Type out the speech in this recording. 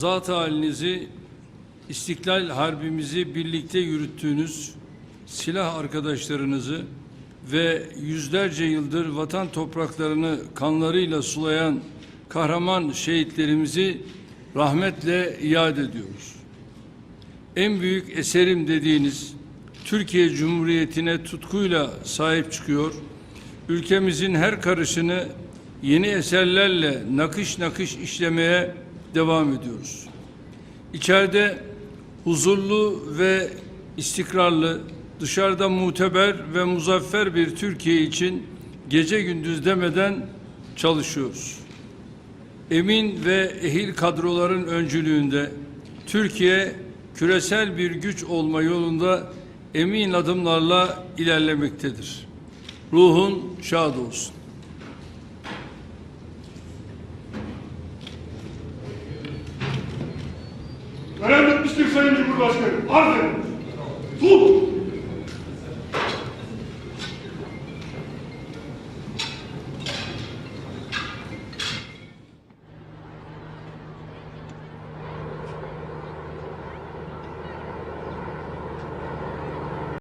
Zat halinizi, İstiklal Harbimizi birlikte yürüttüğünüz silah arkadaşlarınızı ve yüzlerce yıldır vatan topraklarını kanlarıyla sulayan kahraman şehitlerimizi rahmetle iade ediyoruz. En büyük eserim dediğiniz Türkiye Cumhuriyeti'ne tutkuyla sahip çıkıyor, ülkemizin her karışını yeni eserlerle nakış nakış işlemeye devam ediyoruz. İçeride huzurlu ve istikrarlı, dışarıda muteber ve muzaffer bir Türkiye için gece gündüz demeden çalışıyoruz. Emin ve ehil kadroların öncülüğünde Türkiye küresel bir güç olma yolunda emin adımlarla ilerlemektedir. Ruhun şad olsun. Görev bitmiştir Sayın Cumhurbaşkanım. Arz ederim. Sulh.